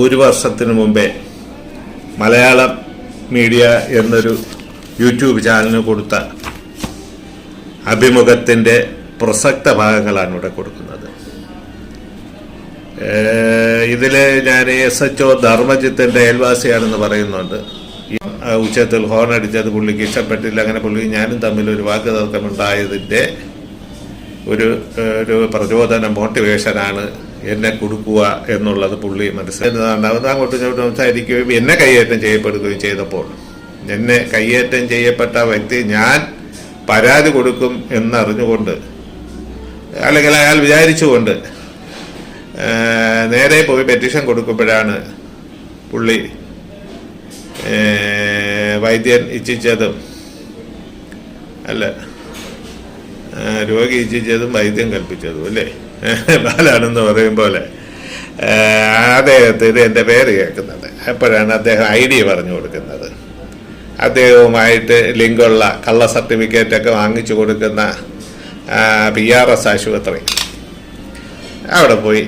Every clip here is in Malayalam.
ഒരു വർഷത്തിന് മുമ്പേ മലയാളം മീഡിയ എന്നൊരു യൂട്യൂബ് ചാനലിന് കൊടുത്ത അഭിമുഖത്തിന്റെ പ്രസക്ത ഭാഗങ്ങളാണ് ഇവിടെ കൊടുക്കുന്നത്. ഇതിൽ ഞാൻ എസ് എച്ച് ഒ ധർമ്മജിത്തിന്റെ അയൽവാസിയാണെന്ന് പറയുന്നുണ്ട്. ഉച്ചത്തിൽ ഹോൺ അടിച്ചത് പുള്ളിക്ക് ഇഷ്ടപ്പെട്ടില്ല അങ്ങനെ പുള്ളി ഞാനും തമ്മിൽ ഒരു വാക്കുതർക്കമുണ്ടായതിന്റെ ഒരു ഒരു പ്രചോദന മോട്ടിവേഷനാണ് എന്നെ കൊടുക്കുക എന്നുള്ളത് പുള്ളി മനസ്സിലാക്കുന്നതാണ് അങ്ങോട്ടും ഇങ്ങോട്ടും സംസാരിക്കുകയും എന്നെ കൈയേറ്റം ചെയ്യപ്പെടുകയും ചെയ്തപ്പോൾ. എന്നെ കൈയേറ്റം ചെയ്യപ്പെട്ട വ്യക്തി ഞാൻ പരാതി കൊടുക്കും എന്നറിഞ്ഞുകൊണ്ട് അല്ലെങ്കിൽ അയാൾ വിചാരിച്ചുകൊണ്ട് നേരെ പോയി പെറ്റീഷൻ കൊടുക്കുമ്പോഴാണ് പുള്ളി വൈദ്യൻ ഇച്ഛിച്ചതും അല്ല രോഗി ഇച്ഛിച്ചതും വൈദ്യം കൽപ്പിച്ചതും അല്ലേ? ബാലാണെന്ന് പറയും പോലെ അദ്ദേഹത്തിന് എന്റെ പേര് കേൾക്കുന്നത് അപ്പോഴാണ് അദ്ദേഹം ഐ ഡി പറഞ്ഞു കൊടുക്കുന്നത്. അദ്ദേഹവുമായിട്ട് ലിങ്കുള്ള കള്ള സർട്ടിഫിക്കറ്റൊക്കെ വാങ്ങിച്ചു കൊടുക്കുന്ന പി ആർ എസ് ആശുപത്രി. അവിടെ പോയി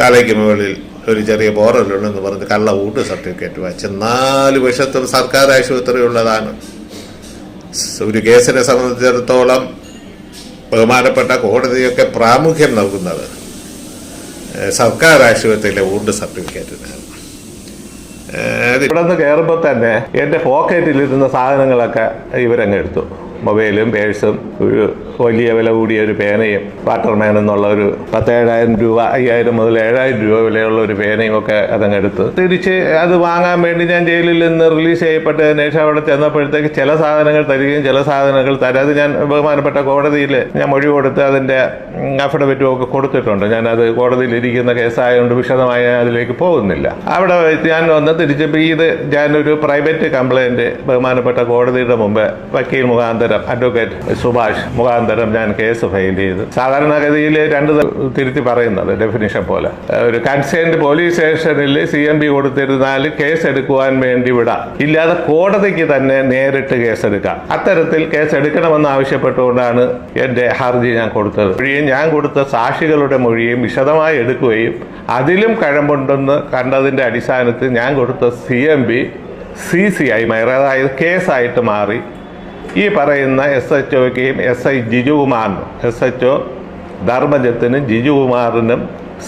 തലയ്ക്ക് മുകളിൽ ഒരു ചെറിയ ബോറലുണ്ടെന്ന് പറഞ്ഞ് കള്ള ഊട്ട് സർട്ടിഫിക്കറ്റ് വായിച്ച് നാല് വർഷത്തും സർക്കാർ ആശുപത്രി ഉള്ളതാണ്. ഒരു കേസിനെ സംബന്ധിച്ചിടത്തോളം ബഹുമാനപ്പെട്ട കോടതിയൊക്കെ പ്രാമുഖ്യം നൽകുന്നത് സർക്കാർ ആശുപത്രിയിലെ ഊണ്ട് സർട്ടിഫിക്കറ്റിനാണ് ഇവിടെ നിന്ന് കയറുമ്പോൾ തന്നെ എന്റെ പോക്കറ്റിലിരുന്ന സാധനങ്ങളൊക്കെ ഇവരങ്ങ് എടുത്തു. മൊബൈലും പേഴ്സും ഒരു വലിയ വില കൂടിയ ഒരു പേനയും വാട്ടർമാൻ എന്നുള്ള ഒരു പത്തേഴായിരം രൂപ അയ്യായിരം മുതൽ ഏഴായിരം രൂപ വിലയുള്ള ഒരു പേനയും ഒക്കെ അതങ്ങെടുത്ത്. തിരിച്ച് അത് വാങ്ങാൻ വേണ്ടി ഞാൻ ജയിലിൽ നിന്ന് റിലീസ് ചെയ്യപ്പെട്ടതിന് ശേഷം അവിടെ ചെന്നപ്പോഴത്തേക്ക് ചില സാധനങ്ങൾ തരികയും ചില സാധനങ്ങൾ തരാതെ ഞാൻ ബഹുമാനപ്പെട്ട കോടതിയിൽ ഞാൻ മൊഴി കൊടുത്ത് അതിന്റെ അഫിഡവിറ്റും ഒക്കെ കൊടുത്തിട്ടുണ്ട്. ഞാൻ അത് കോടതിയിൽ ഇരിക്കുന്ന കേസായതുകൊണ്ട് വിശദമായി ഞാൻ അതിലേക്ക് പോകുന്നില്ല. അവിടെ ഞാൻ വന്ന് തിരിച്ചപ്പോൾ ഇത് ഞാനൊരു പ്രൈവറ്റ് കംപ്ലൈന്റ് ബഹുമാനപ്പെട്ട കോടതിയുടെ മുമ്പ് വക്കീൽ മുഖാന്തരം അഡ്വക്കേറ്റ് സുഭാഷ് മുഖാന്തരം ഞാൻ കേസ് ഫയൽ ചെയ്തു. സാധാരണഗതിയിൽ രണ്ട് തിരുത്തി പറയുന്നത് ഡെഫിനിഷൻ പോലെ. ഒരു കൺസേൺഡ് പോലീസ് സ്റ്റേഷനിൽ സി എം ബി കൊടുത്തിരുന്നാൽ കേസ് എടുക്കുവാൻ വേണ്ടി വിടാം. ഇല്ലാതെ കോടതിക്ക് തന്നെ നേരിട്ട് കേസെടുക്കാം. അത്തരത്തിൽ കേസ് എടുക്കണമെന്ന് ആവശ്യപ്പെട്ടുകൊണ്ടാണ് എന്റെ ഹർജി ഞാൻ കൊടുത്തത്. മൊഴിയും ഞാൻ കൊടുത്ത സാക്ഷികളുടെ മൊഴിയും വിശദമായി എടുക്കുകയും അതിലും കഴമ്പുണ്ടെന്ന് കണ്ടതിന്റെ അടിസ്ഥാനത്തിൽ ഞാൻ കൊടുത്ത C M B C C ആയി മാറി അതായത് കേസായിട്ട് മാറി ഈ പറയുന്ന എസ് എച്ച് ഒക്കെയും എസ് ഐ ജിജുകുമാറിനും എസ് എച്ച് ഒ ധർമ്മജത്തിനും ജിജുകുമാറിനും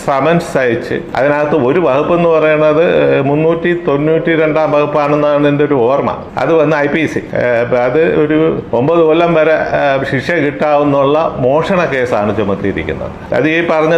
സമൻസ് അയച്ച് അതിനകത്ത് ഒരു വകുപ്പ് എന്ന് പറയുന്നത് മുന്നൂറ്റി തൊണ്ണൂറ്റി രണ്ടാം വകുപ്പാണെന്നാണ് എന്റെ ഒരു ഓർമ്മ. അത് വന്ന് ഐ പി സി അത് ഒരു ഒമ്പത് കൊല്ലം വരെ ശിക്ഷ കിട്ടാവുന്നുള്ള മോഷണ കേസാണ് ചുമത്തിയിരിക്കുന്നത്. അത് ഈ പറഞ്ഞ